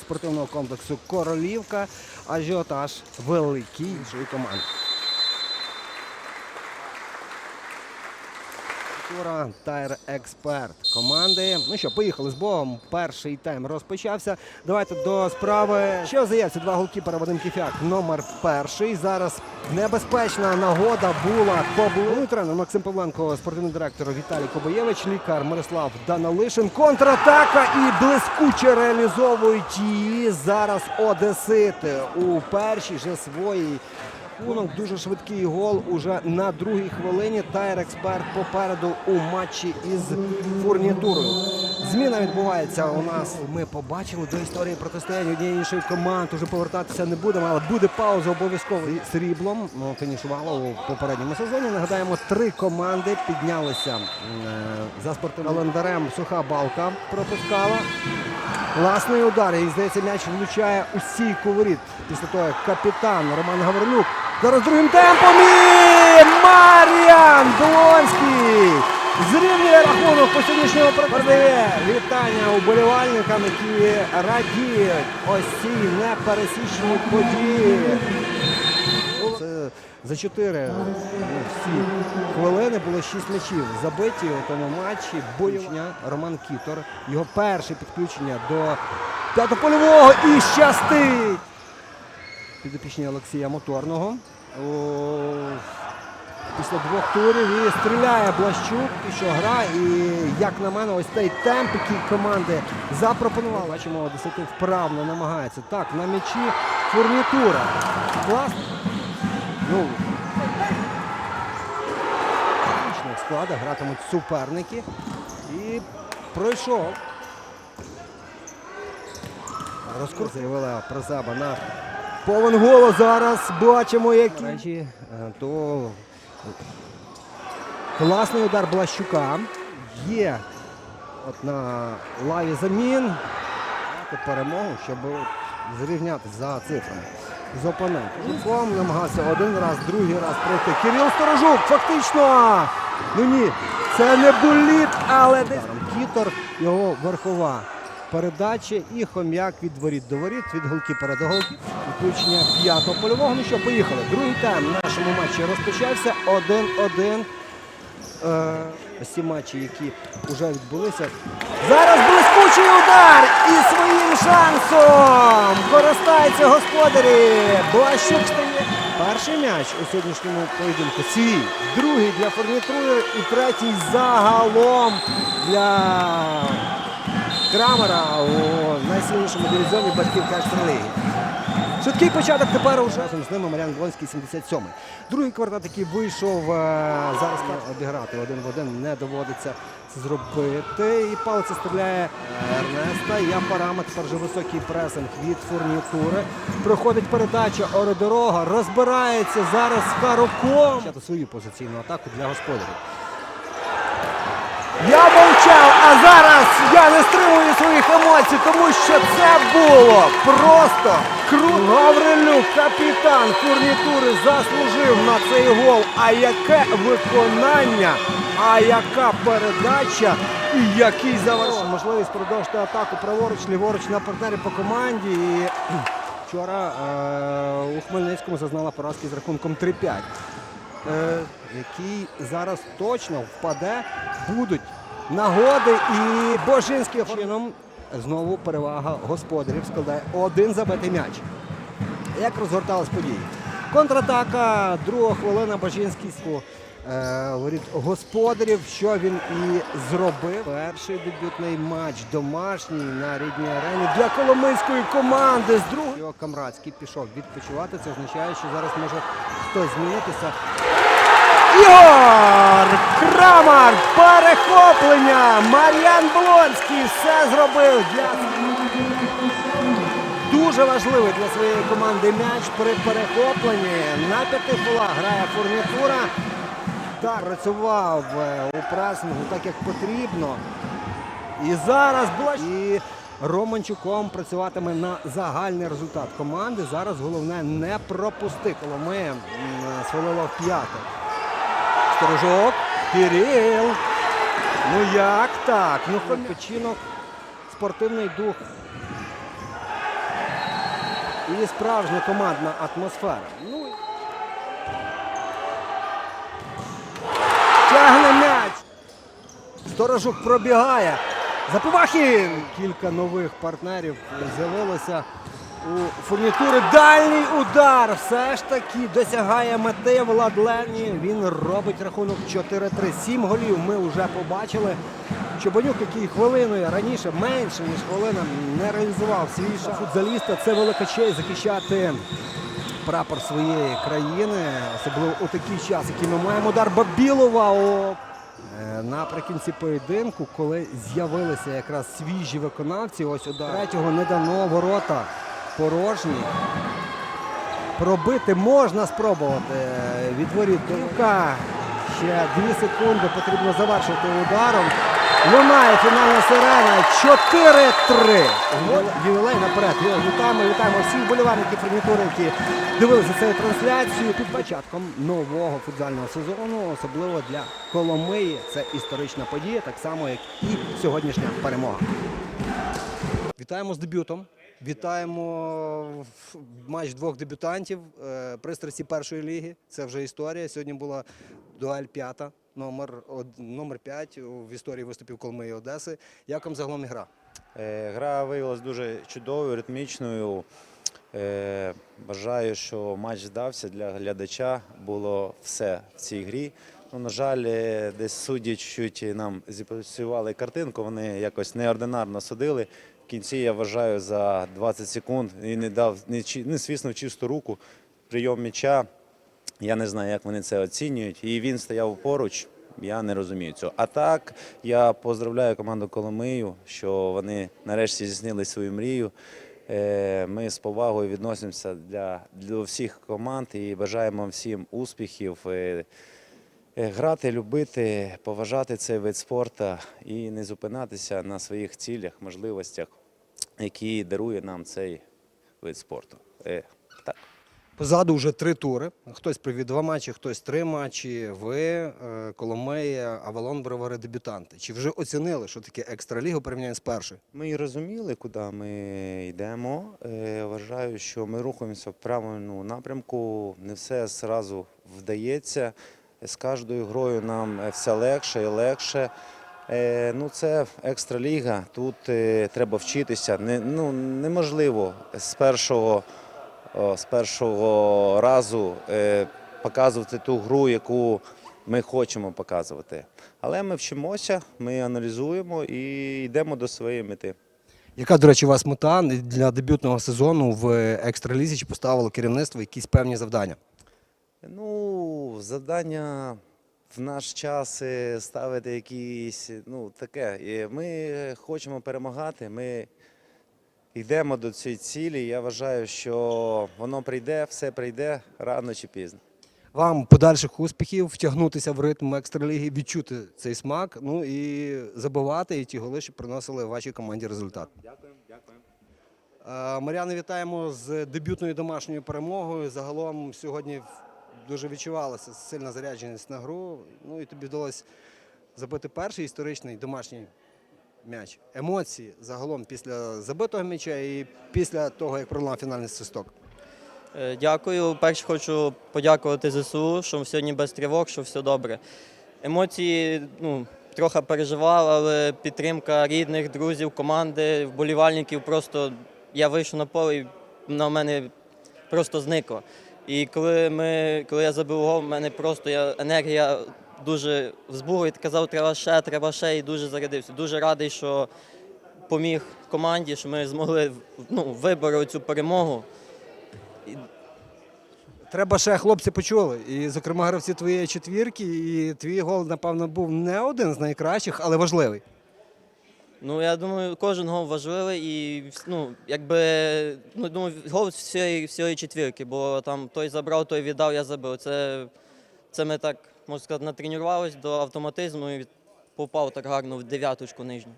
спортивного комплексу Королівка. Ажіотаж великий іншої команди. Тура Тайр Експерт команди. Ну що, поїхали з Богом. Перший тайм розпочався. Давайте до справи. Що заявці? Два голкіпера Вадим Кіфяк. Номер перший. Зараз небезпечна нагода була Кобу. Ну, тренер Максим Павленко, спортивний директор Віталій Кобоєвич, лікар Мирослав Даналишин. Контратака і блискуче реалізовують її зараз Одесити у першій же своїй рахунок. Дуже швидкий гол уже на другій хвилині. Тайр експерт попереду у матчі із фурнітурою. Зміна відбувається у нас. Ми побачили до історії протистояння однієї іншої команди. Уже повертатися не будемо, але буде пауза обов'язково сріблом. Ну, фінішувало у попередньому сезоні. Нагадаємо, три команди піднялися е, за спортивним календарем. Суха балка пропускала. Класний удар. І здається, м'яч влучає у стійку воріт. Після того капітан Роман Гаврилюк. Зараз другим темпом і Мар'ян Долонський зрівнює рахунок по сьогоднішньому продає. вітання уболівальникам, які радіють ось цій непересічній події. За чотири ну, всі хвилини було шість м'ячів забиті у тому матчі. Бойовня Роман Кітор. Його перше підключення до п'ятопольового і щастить. Підопічні Олексія Моторного. О, Після двох турів і стріляє Блащук, і що гра. І як на мене, ось цей темп, який команди запропонували. Бачимо, Одесити вправно намагається. Так, на м'ячі фурнітура. Класно. Ну, в складах гратимуть суперники. І пройшов. Розкур заявила про себе на повен голос зараз. Бачимо, які. Речі, е, то класний удар Блащука. Є от на лаві замін. Перемогу, щоб зрівняти за цифрами з опонентом. Жуком намагався один раз, другий раз пройти. Кирил Сторожук, фактично. Ну ні, це не буліт, але десь. Кітор, його верхова передача і хом'як від воріт до воріт, від голкіпера до голки. Включення п'ятого польового. Ну що, поїхали. Другий тайм в нашому матчі розпочався 1-1. Е, ось матчі, які вже відбулися. Зараз блискучий удар і своїм шансом користаються господарі. Блащук стає. Перший м'яч у сьогоднішньому поєдинку свій, другий для фурнітури і третій загалом для Крамера у найсильнішому дивізіоні батьків Екстра-ліги. Швидкий початок тепер уже разом з ними Маріан Блонський 77-й. Другий квартал, який вийшов е, зараз обіграти один в один не доводиться зробити. І палиця стріляє Ернеста. Я параметр тепер вже високий пресинг від фурнітури. Проходить передача Ородорога. Розбирається зараз Харуком. Почати свою позиційну атаку для господарів. Я мовчав, а зараз я не стримую своїх емоцій, тому що це було просто круто. Гаврилюк, капітан фурнітури, заслужив на цей гол. А яке виконання, а яка передача і який заворот. Можливість продовжити атаку праворуч, ліворуч на партнері по команді. І вчора е- у Хмельницькому зазнала поразки з рахунком 3-5 е, який зараз точно впаде, будуть нагоди і Божинським чином знову перевага господарів складає один забитий м'яч. Як розгортались події? Контратака, друга хвилина Бажинський е, воріт господарів, що він і зробив. Перший дебютний матч домашній на рідній арені для Коломийської команди. З другого Його Камрадський пішов відпочивати. Це означає, що зараз може хтось змінитися. Ігор Крамар! Перехоплення! Мар'ян Блонський все зробив для дуже важливий для своєї команди м'яч при перехопленні. На п'яти фолах грає фурнітура. Так, працював е, у пресингу так, як потрібно. І зараз була і Романчуком працюватиме на загальний результат команди. Зараз головне не пропусти. Коломия м, свалила в п'яте. Сторожок. Кирил. Ну як так? Ну відпочинок спортивний дух і справжня командна атмосфера. Ну, і- тягне м'яч. Сторожук пробігає. Запивахін! Кілька нових партнерів з'явилося у фурнітури. Дальній удар все ж таки досягає мети Влад Левні. Він робить рахунок 4-3. Сім голів ми вже побачили. Чобанюк, який хвилиною раніше, менше ніж хвилина, не реалізував свій шанс футзаліста. Це велика честь захищати прапор своєї країни, особливо у такий час, який ми маємо удар Бабілова. Е, Наприкінці поєдинку, коли з'явилися якраз свіжі виконавці, ось удар третього не дано ворота порожні. Пробити можна спробувати е, від воріт до Юка. Ще дві секунди потрібно завершити ударом. Лунає фінальна сирена. 4-3. Ювілей наперед. Вітаємо, вітаємо всіх вболівальників фурнітури, які дивилися цю трансляцію під початком нового футзального сезону, особливо для Коломиї. Це історична подія, так само як і сьогоднішня перемога. Вітаємо з дебютом. Вітаємо матч двох дебютантів. е, Пристрасті першої ліги. Це вже історія. Сьогодні була дуель п'ята, номер, номер 5 в історії виступів Коломиї і Одеси. Як вам загалом гра? Е, Гра виявилася дуже чудовою, ритмічною. Е, Бажаю, що матч здався для глядача. Було все в цій грі. Ну, на жаль, е, десь судді чуть нам зіпрацювали картинку, вони якось неординарно судили. В кінці я вважаю за 20 секунд і не дав не, не свіснув чисту руку. Прийом м'яча. Я не знаю, як вони це оцінюють. І він стояв поруч. Я не розумію цього. А так, я поздравляю команду Коломию, що вони нарешті здійснили свою мрію. Е, Ми з повагою відносимося для, для всіх команд і бажаємо всім успіхів. е, е, Грати, любити, поважати цей вид спорту і не зупинатися на своїх цілях, можливостях, які дарує нам цей вид спорту. Е, Позаду вже три тури. Хтось провів два матчі, хтось три матчі. Ви, е, Коломея, Авалон, Бровари, дебютанти. Чи вже оцінили, що таке екстраліга порівняно з першою? Ми розуміли, куди ми йдемо. Е, Вважаю, що ми рухаємося в правильному напрямку. Не все зразу вдається. З кожною грою нам все легше і легше. Е, Ну, це екстраліга. Тут е, треба вчитися. Не, ну, неможливо з першого, з першого разу е, показувати ту гру, яку ми хочемо показувати. Але ми вчимося, ми аналізуємо і йдемо до своєї мети. Яка, до речі, у вас мета для дебютного сезону в екстралізі? Чи поставило керівництво якісь певні завдання? Ну, завдання в наш час е, ставити якісь, ну таке. Е, Ми хочемо перемагати. Ми йдемо до цієї цілі. Я вважаю, що воно прийде, все прийде рано чи пізно. Вам подальших успіхів, втягнутися в ритм екстраліги, відчути цей смак, ну і забивати і ті голи, що приносили вашій команді результат. Дякую, дякую. Е, вітаємо з дебютною домашньою перемогою. Загалом сьогодні дуже відчувалася сильна зарядженість на гру. Ну і тобі вдалося забити перший історичний домашній м'яч. Емоції загалом після забитого м'яча і після того, як пролунав фінальний свисток. Е, Дякую. Перше хочу подякувати ЗСУ, що сьогодні без тривог, що все добре. Емоції ну, трохи переживав, але підтримка рідних, друзів, команди, вболівальників. Просто я вийшов на поле і на мене просто зникло. І коли, ми, коли я забив гол, в мене просто я, енергія дуже і казав, треба ще, треба ще, і дуже зарядився. Дуже радий, що поміг команді, що ми змогли ну, вибороти цю перемогу. Треба ще хлопці почули. І, зокрема, гравці твоєї четвірки. І твій гол, напевно, був не один з найкращих, але важливий. Ну, я думаю, кожен гол важливий і ну, якби ну, думаю, гол всієї, всієї четвірки, бо там той забрав, той віддав, я забив. Це, це ми так, можна сказати, натренувалися до автоматизму і попав так гарно в дев'яточку нижню.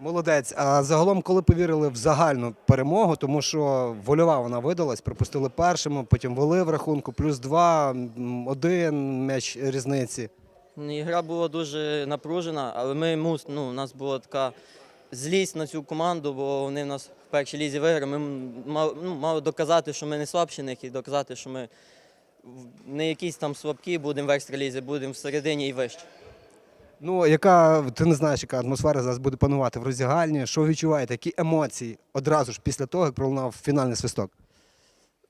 Молодець. А загалом, коли повірили в загальну перемогу, тому що вольова вона видалась, пропустили першими, потім вели в рахунку, плюс два, один м'яч різниці. Ну, і Гра була дуже напружена, але ми мус, ну, у нас була така злість на цю команду, бо вони в нас в першій лізі виграли. Ми мали, ну, мали доказати, що ми не слабші них і доказати, що ми не якісь там слабкі, будемо в екстралізі, будемо всередині і вище. Ну, яка ти не знаєш, яка атмосфера зараз буде панувати в роздягальні? Що відчуваєте? Які емоції одразу ж після того, як пролунав фінальний свисток?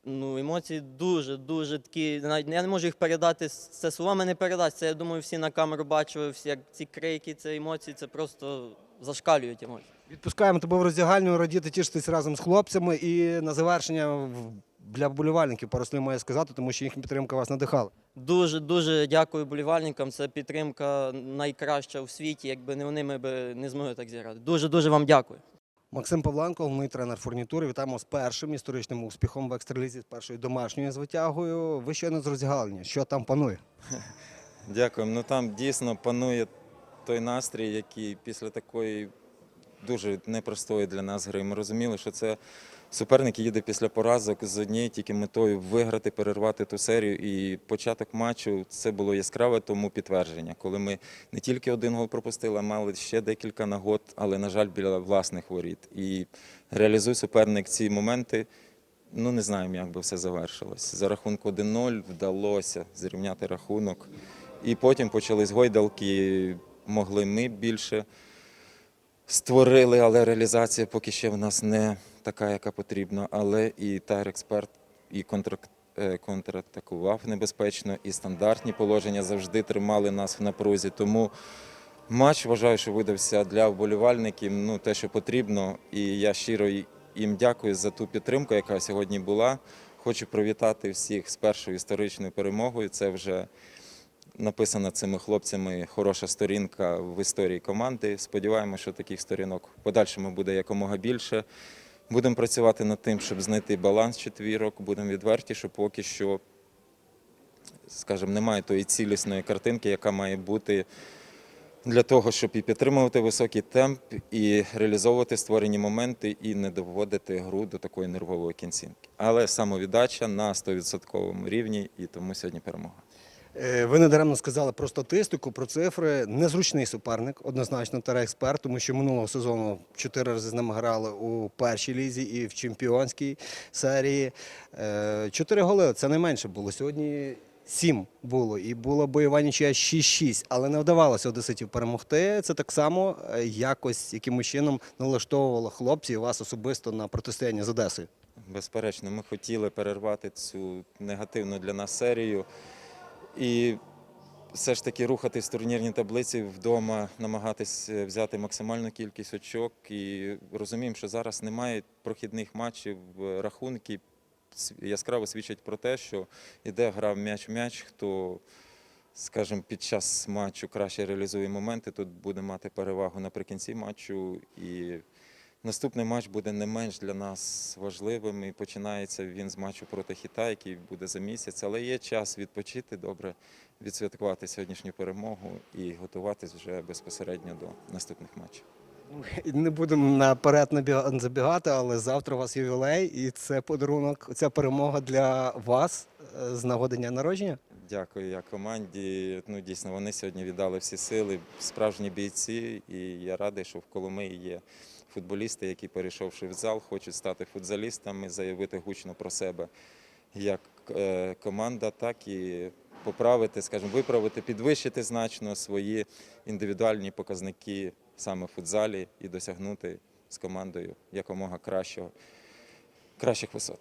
Ну, емоції дуже, дуже такі. Навіть я не можу їх передати. Це словами не передати. Це я думаю, всі на камеру бачили, всі як ці крики, це емоції, це просто зашкалюють емоції. Відпускаємо тебе в роздягальню, радіти, тішитись разом з хлопцями. І на завершення для вболівальників пару слів маю сказати, тому що їхня підтримка вас надихала. Дуже дуже дякую болівальникам. Це підтримка найкраща у світі. Якби не вони, ми б не змогли так зіграти. Дуже дуже вам дякую. Максим Павленко, головний тренер фурнітури. Вітаємо з першим історичним успіхом в екстралізі, з першою домашньою звитягою. Ви щойно з роздягальні. Що там панує? Дякуємо. Ну там дійсно панує той настрій, який після такої дуже непростої для нас гри. Ми розуміли, що це суперник їде після поразок з однією тільки метою виграти, перервати ту серію. І початок матчу це було яскраве тому підтвердження, коли ми не тільки один гол пропустили, а мали ще декілька нагод, але, на жаль, біля власних воріт. І реалізує суперник ці моменти. Ну, не знаємо, як би все завершилось. За рахунку 1-0 вдалося зрівняти рахунок. І потім почались гойдалки, могли ми більше створили, але реалізація поки ще в нас не така, яка потрібна. Але і тайр експерт, і контр... е, контратакував небезпечно, і стандартні положення завжди тримали нас в напрузі. Тому матч вважаю, що видався для вболівальників ну, те, що потрібно. І я щиро їм дякую за ту підтримку, яка сьогодні була. Хочу привітати всіх з першою історичною перемогою. Це вже написана цими хлопцями хороша сторінка в історії команди. Сподіваємося, що таких сторінок в подальшому буде якомога більше. Будемо працювати над тим, щоб знайти баланс четвірок. Будемо відверті, що поки що, скажімо, немає тої цілісної картинки, яка має бути для того, щоб і підтримувати високий темп, і реалізовувати створені моменти, і не доводити гру до такої нервової кінцівки. Але самовіддача на 100% рівні, і тому сьогодні перемога. Е, Ви недаремно сказали про статистику, про цифри. Незручний суперник, однозначно експерт, тому що минулого сезону чотири рази з ними грали у першій лізі і в чемпіонській серії. Е, Чотири голи це найменше було. Сьогодні сім було. І була бойова нічия 6-6, але не вдавалося одеситів перемогти. Це так само е, якось якимось чином налаштовувало хлопців вас особисто на протистояння з Одесою. Безперечно, ми хотіли перервати цю негативну для нас серію і все ж таки рухатись в турнірній таблиці вдома, намагатись е, взяти максимальну кількість очок. І розуміємо, що зараз немає прохідних матчів, е, рахунки яскраво свідчать про те, що йде гра в м'яч в м'яч, хто. Скажімо, під час матчу краще реалізує моменти, тут буде мати перевагу наприкінці матчу. І Наступний матч буде не менш для нас важливим і починається він з матчу проти Хіта, який буде за місяць. Але є час відпочити добре, відсвяткувати сьогоднішню перемогу і готуватись вже безпосередньо до наступних матчів. Не будемо наперед забігати, але завтра у вас ювілей, і це подарунок, ця перемога для вас е, з нагоди дня народження. Дякую я команді. Ну дійсно вони сьогодні віддали всі сили, справжні бійці. І я радий, що в Коломиї є футболісти, які, перейшовши в зал, хочуть стати футзалістами, заявити гучно про себе як е, команда, так і поправити, скажімо, виправити, підвищити значно свої індивідуальні показники саме в футзалі і досягнути з командою якомога кращого, кращих висот.